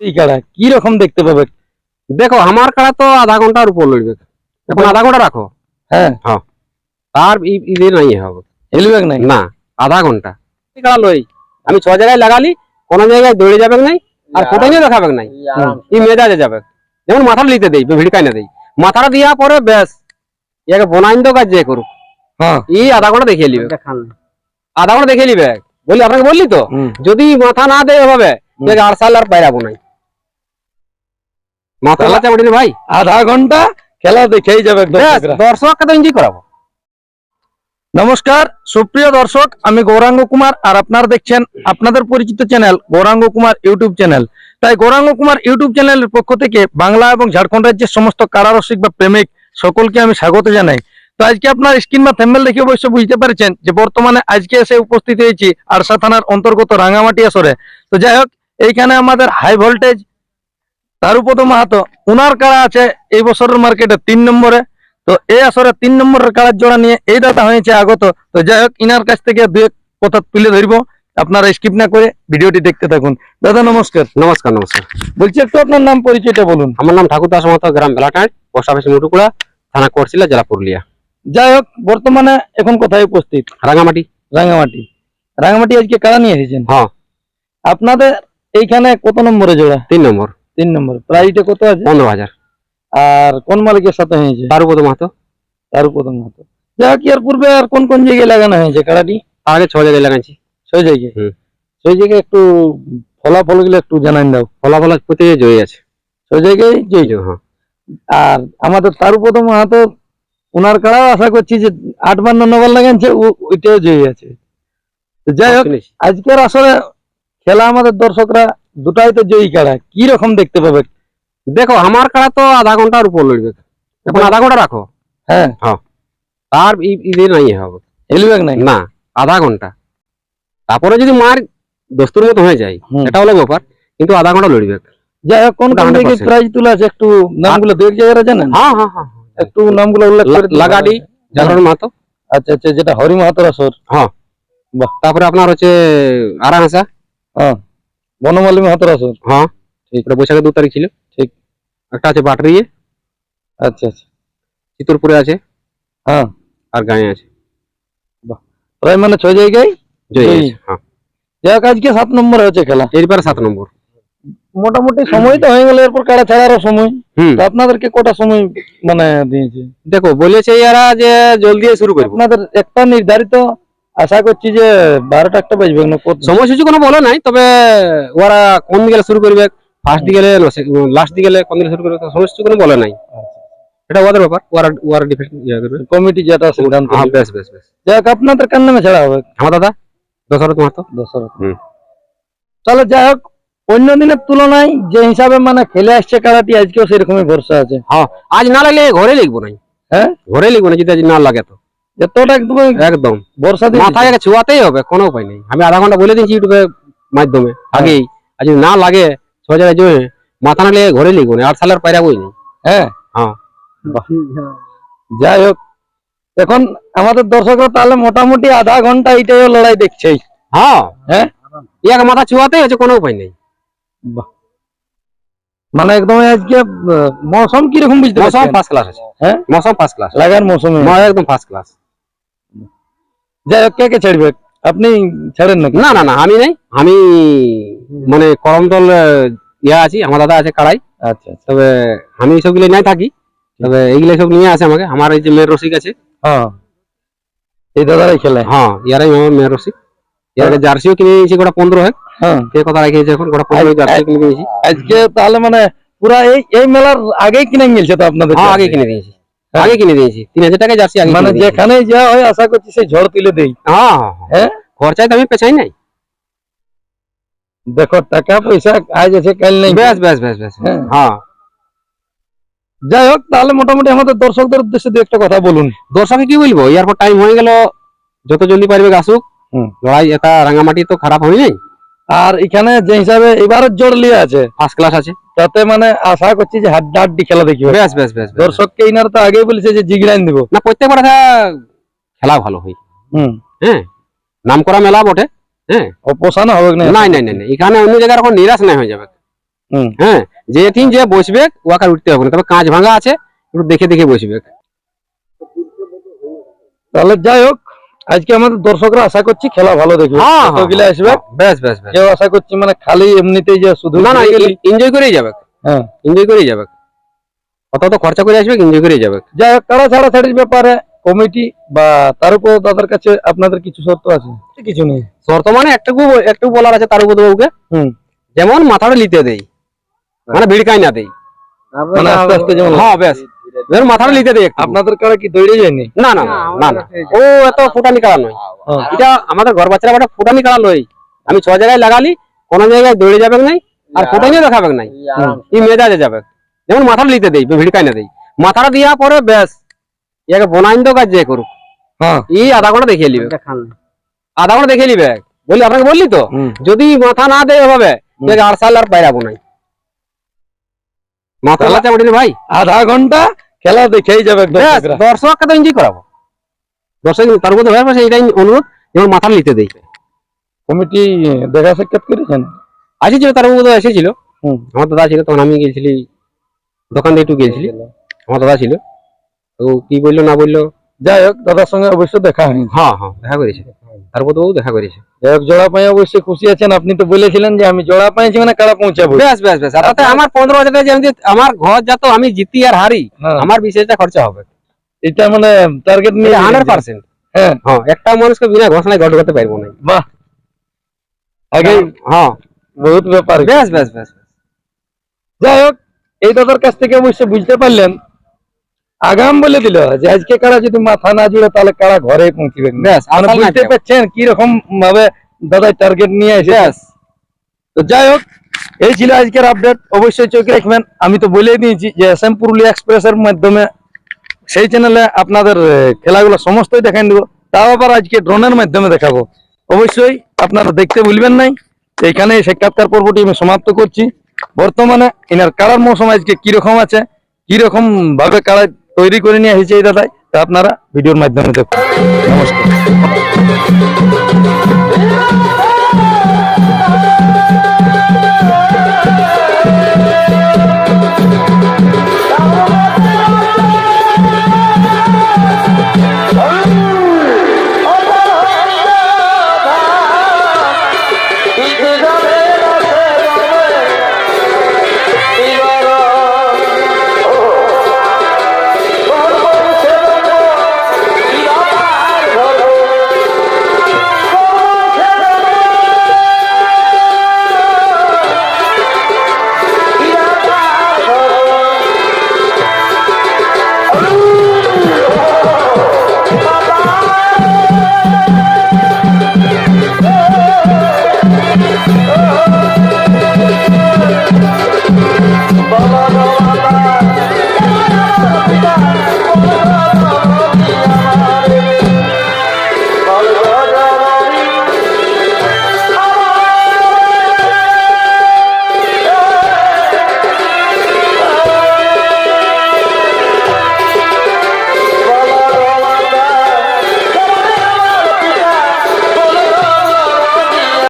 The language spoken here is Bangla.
এই কাড়া কি রকম দেখতে পাবে? দেখো আমার কাড়া তো আধা ঘণ্টার উপর লড়বে এখন আধা ঘণ্টা রাখো। হ্যাঁ। তার ই- নাই হবে। হেলবে নাই? না আধা ঘণ্টা। এই কাড়া লই। আমি ছ জায়গায় লাগালি কোন জায়গায় দৌড়ে যাবে নাই আর কোথায় নিয়ে দেখাবে নাই। ই মেজাজে যাবে যেমন মাথাটা নিতে দেই ভিড়কাই না দেই। মাথাটা দিয়া পরে ব্যাস ইয়াকে বনাইন তো কাজ যে করুক। হ্যাঁ। ই আধা ঘণ্টা দেখিয়ে নিবে। আধা ঘণ্টা দেখিয়ে নিবে। বলি আপনাকে বললি তো? যদি মাথা না দেয় হবে। তাহলে আর সাল আর পাইরাবো নাই মাথা লাচা উঠিনি ভাই। আধা ঘণ্টা খেলা দেখেই যাবে দর্শককে তো এনজয় করাবো। নমস্কার সুপ্রিয় দর্শক আমি গৌরাঙ্গ কুমার আর আপনারা দেখছেন আপনাদের পরিচিত channel Gauranga Kumar YouTube channel. তাই গৌরাঙ্গ কুমার ইউটিউব চ্যানেলের পক্ষ থেকে বাংলা এবং ঝাড়খণ্ড রাজ্যের সমস্ত কারারসিক বা প্রেমিক সকলকে আমি স্বাগত জানাই। তো আজকে আপনার স্ক্রিন বা থ্যাম্বেল দেখে অবশ্য বুঝতে পারছেন যে বর্তমানে আজকে এসে উপস্থিত হয়েছি আরসা থানার অন্তর্গত রাঙামাটি আসরে। তো যাই হোক এইখানে আমাদের হাই ভোল্টেজ তারুপদ মাহাতো উনার কারা আছে এই বছরের মার্কেটে তিন নম্বরে। তো এই আসরে তিন নম্বরের কাড়ার জোড়া নিয়ে এই দাতা হয়েছে আগত। তো যাই হোক ইনার কাছ থেকে দু এক কথা তুলে ধরবো। আপনারা স্কিপ না করে ভিডিওটি দেখতে থাকুন। দাদা নমস্কার। নমস্কার নমস্কার। বলছি একটু আপনার নাম পরিচয়টা বলুন। আমার নাম ঠাকুর দাস মাহাতো গ্রাম বেলাটাঁড় পোস্ট অফিস মুটুকুড়া থানা করছিলা জেলা পুরুলিয়া। যাই হোক বর্তমানে এখন কোথায় উপস্থিত? রাঙামাটি। রাঙামাটি। রাঙামাটি আজকে কারা নিয়ে এসেছেন? হ্যাঁ। আপনাদের এইখানে কত নম্বরে জোড়া? তিন নম্বর। তিন নম্বর। প্রাইসটা কত আছে? পনেরো হাজার। আর কোন মালিকের সাথে হয়েছে? মাহাতো। তারুপদ মাহাতো। যাই হোক এর পূর্বে আর কোন কোন জায়গায় লাগানো হয়েছে কাড়াটি? আগে ছ জায়গায় লাগাইছি। সেই জায়গায়। সেই জায়গায় একটু ফলাফলগুলো একটু জানাই দাও। ফলাফল প্রত্যেকে জয়ী আছে। সেই জায়গায় জয়ী হ্যাঁ। আর আমাদের তারুপদ মাহাতো ওনার কাড়াও আশা করছি যে আটবার না নবার লাগানছে ও- ওইটাও জয়ী আছে। যাই হোক আজকের আসলে খেলা আমাদের দর্শকরা দুটাই তো জয়ী কাড়া কি রকম দেখতে পাবে? দেখো আমার কাড়া তো আধা ঘণ্টার উপর লড়বে এখন আধা ঘণ্টা রাখো। হ্যাঁ। তার ই- ইদে নাই হবে। হেলবে নাই? না আধা ঘণ্টা। তারপরে যদি মার দস্তুর মতো হয়ে যায় এটা হলো ব্যাপার কিন্তু আধা ঘণ্টা লড়বে যাই হোক কোন কোন 100% প্রাইজ তোলা আছে একটু নামগুলো দু এক জায়গায় জানেন? হ্যাঁ হ্যাঁ হ্যাঁ। একটু নামগুলো উল্লেখ করে লাগাডি জাগরণ মাহাতো। আচ্ছা আচ্ছা যেটা হরি মাহাতোর আসর। তারপরে আপনার হচ্ছে আরাহাসা হ্যাঁ। বনমালী মাহাতোর আসর হ্যাঁ। ঠিক। এটা বৈশাখের দু তারিখ ছিল। ঠিক। একটা আছে বাটরিয়ে। আচ্ছা আচ্ছা। চিতরপুরে আছে। হ্যাঁ। আর গায়ে আছে। প্রায় মানে ছয় জায়গায়? জয়ী। হ্যাঁ। যাই হোক আজকে সাত নম্বরে হচ্ছে খেলা। এরপরে সাত নম্বর। মোটামুটি সময় তো হয়ে গেল এরপর কাড়া ছাড়ারও সময়। তো আপনাদেরকে কটা সময় মানে দিয়েছে? দেখো বলেছে এরা যে জলদি শুরু করব। আপনাদের একটা নির্ধারিত আশা করছি যে বারোটা একটা বাজবে না সময়সূচি কোনো বলে নাই তবে ওরা কোন দিকে শুরু করবে ফার্স্ট দিকে লাস্ট দিকে কোন দিকে শুরু করবে সময়সূচি কোনো বলে নাই। এটা ওদের ব্যাপার ওরা ওরা ডিফেন্স ইয়ে কমিটি যেটা সিদ্ধান্ত হ্যাঁ বেশ বেশ বেশ। যাই হোক আপনাদের কার নামে ছাড়া হবে? আমার দাদা দশরথ মাহাতো দশরথ হুম। তাহলে যাই হোক অন্য দিনের তুলনায় যে হিসাবে মানে খেলে আসছে কারাটি আজকেও সেরকমই ভরসা আছে। আজ না লাগলে ঘরে লিখব নাই। হ্যাঁ? ঘরে লিখব না যদি আজ না লাগে তো। এতটা একদম একদম। বর্ষা দিয়ে মাথায় ছুয়াতেই হবে কোনো উপায় নেই। আমি আধা ঘণ্টা বলে দিয়েছি ইউটিউবের মাধ্যমে আগেই। আর যদি না লাগে ছ জায়গায় মাথা না লেগে ঘরে লিখব না আট সালের পায়রা বই নেই। হ্যাঁ। হ্যাঁ। বাহ। যাই হোক এখন আমাদের দর্শকরা তাহলে মোটামুটি আধা ঘণ্টা এইটাই লড়াই দেখছেই হ্যাঁ। হ্যাঁ? ইয়াকে মাথা ছুয়াতেই হচ্ছে কোনো উপায় নেই। মানে একদম আজকে মৌসুম কীরকম বুঝতে মৌসুম ফার্স্ট ক্লাস আছে। হ্যাঁ? মৌসুম ফার্স্ট ক্লাস লাগার মৌসুমে। একদম ফার্স্ট ক্লাস যাই হোক কে কে ছাড়বে? আপনি ছাড়েন নাকি? না না না আমি নেই। আমি মানে করমদল ইয়া আছি আমার দাদা আছে কাড়াই। আচ্ছা আচ্ছা। তবে আমি সবগুলো নাই থাকি। তবে এইগুলো সব নিয়ে আসে আমাকে। আমার এই যে মেয়ের রসিক আছে। হ্যাঁ এই দাদারাই খেলে? হ্যাঁ ইয়ারাই আমার মেয়ের রসিক। ইয়ার জার্সিও কিনে নিয়েছি গোটা পনেরো হয়। হ্যাঁ। কে কথা রেখেছে এখন? গোটা পনেরো জার্সিও কিনে নিয়েছি। আজকে তাহলে মানে পুরা এই এই মেলার আগেই কিনে গেছে তো আপনাদের হ্যাঁ আগে কিনে দিয়েছি আগে কিনে দিয়েছি তিন হাজার টাকা জার্সি আগে মানে। যেখানেই যা হয় আশা করছি সেই ঝড় তুলে দেই। হ্যাঁ হ্যাঁ, হ্যাঁ হ্যাঁ? খরচায় তো আমি পেছাই নাই। দেখো টাকা পয়সা আজ আছে কাল নেই। বেশ বেশ বেশ বেশ হ্যাঁ। হ্যাঁ। যাই হোক তাহলে মোটামুটি আমাদের দর্শকদের উদ্দেশ্যে দু একটা কথা বলুন। দর্শকে কি বলব? এরপর টাইম হয়ে গেল যত জলদি পারবে আসুক। লড়াই এটা রাঙামাটি তো খারাপ হয় নাই আর এখানে যে হিসাবে এবারের জোর লিয়ে আছে। ফার্স্ট ক্লাস আছে। তাতে মানে আশা করছি যে হাড্ডা হাড্ডি খেলা দেখিবে। বেশ বেশ বেশ। দর্শককে ইনার তো আগেই বলেছে যে জিগরাইন দিব। না প্রত্যেকবার খেলা ভালো হয়। হুম। হ্যাঁ নাম করা মেলা বটে। হ্যাঁ। ও পোষানো হবে না নাই? নাই নাই। এখানে অন্য জায়গায় এখন নিরাশ নাই হয়ে যাবে। হুম। হ্যাঁ যে তিন যে বসবে ওয়াকার উঠতে হবে না। তবে কাঁচ ভাঙা আছে একটু দেখে দেখে বসবে। তাহলে যাই হোক আজকে আমাদের দর্শকরা আশা করছি খেলা ভালো দেখবে। হ্যাঁ হ্যাঁ, কতগুলো আসবে? হ্যাঁ, বেশ বেশ কেউ আশা করছি মানে খালি এমনিতেই যে শুধু না না এনজয় করেই যাবে। হ্যাঁ। এনজয় করেই যাবে। অত তো খরচা করে আসবে এনজয় করেই যাবে। যাই হোক কারা ছাড়াছাড়ির ব্যাপারে কমিটি বা তার উপর তাদের কাছে আপনাদের কিছু শর্ত আছে? কিছু নেই। শর্ত মানে একটুকু একটু বলার আছে তার উপর বাবুকে হুম। যেমন মাথাটা লিতে দেই। মানে ভিড়কাই না দেই। মানে আস্তে আস্তে যেমন হ্যাঁ বেশ যেমন মাথাটা লিতে দেই আপনাদের কারা কি দৌড়ে যায়নি? না না না, না ও এত ফুটানি কাড়া নয়। এটা আমাদের ঘর বাচ্চারা একটা ফুটানি কাড়া নয়। আমি ছ জায়গায় লাগালি কোন জায়গায় দৌড়ে যাবে নাই আর ফুটানিও দেখাবে নাই। এই মেজাজে যাবে যেমন মাথাটা লিতে দেই ভিড়কাই না দেই। মাথাটা দিয়া পরে বেশ ইয়াকে বনাইন তো কাজ যে করুক। হ্যাঁ। এই আধা ঘণ্টা দেখিয়ে নিবে। আধা ঘণ্টা দেখিয়ে নিবে। বলি আপনাকে বললি তো? যদি মাথা না দেয় এভাবে তাহলে আর সাল আর পাইরাবো নাই। মাথা লাচা ভাই। আধা ঘণ্টা খেলা দেখেই যাবে বেশ, দর্শকরা দর্শককে তো এনজয় করাবো। দর্শক তার হয়ে অনুরোধ যেমন মাথা নিতে দেই। কমিটি দেখা সাক্ষাৎ করেছেন? আসেছিল তার মধ্যে এসেছিল। হুম। আমার দাদা ছিল তখন আমি গেছিলি দোকান দিয়ে একটু গেছিলি। আমার দাদা ছিল। তো কি বলল না বলল? যাই হোক দাদার সঙ্গে অবশ্য দেখা হয়নি। হ্যাঁ হ্যাঁ দেখা করেছে। তার দেখা করেছে। যাই হোক জোড়া পাই অবশ্যই খুশি আছেন। আপনি তো বলেছিলেন যে আমি জোড়া পাইছি মানে কারা পৌঁছাবো? বেশ বেশ বেশ। আর তাতে আমার পনেরো হাজার টাকা যেমন আমার ঘর যত আমি জিতি আর হারি হ্যাঁ, আমার বিশ হাজার টাকা খরচা হবে। এটা মানে টার্গেট নিয়ে হান্ড্রেড পার্সেন্ট হ্যাঁ। হ্যাঁ একটা মানুষকে বিনা ঘোষণায় গঠন করতে পারব না। বাহ। আগে হ্যাঁ বহুত ব্যাপার। বেশ বেশ বেশ। যাই হোক এই দাদার কাছ থেকে অবশ্যই বুঝতে পারলেন। আগাম বলে দিল যে আজকে কারা যদি মাথা না জুড়ে তাহলে কারা ঘরে পৌঁছবে বেশ মানে বুঝতে পারছেন কি রকম ভাবে দাদা টার্গেট নিয়ে এসে তো যাই হোক এই ছিল আজকের আপডেট অবশ্যই চোখে রাখবেন। আমি তো বলেই দিয়েছি যে এস এম পুরুলিয়া এক্সপ্রেসের মাধ্যমে সেই চ্যানেলে আপনাদের খেলাগুলো সমস্তই দেখাই দেবো। তাও আবার আজকে ড্রোনের মাধ্যমে দেখাবো। অবশ্যই আপনারা দেখতে ভুলবেন নাই। তো এখানে এই সাক্ষাৎকার পর্বটি আমি সমাপ্ত করছি। বর্তমানে এনার কাড়ার মৌসুম আজকে কীরকম আছে? কীরকম ভাবে কাড়া তৈরি করে নিয়ে এসেছি এই দাদাই। তা আপনারা ভিডিওর মাধ্যমে দেখুন। নমস্কার।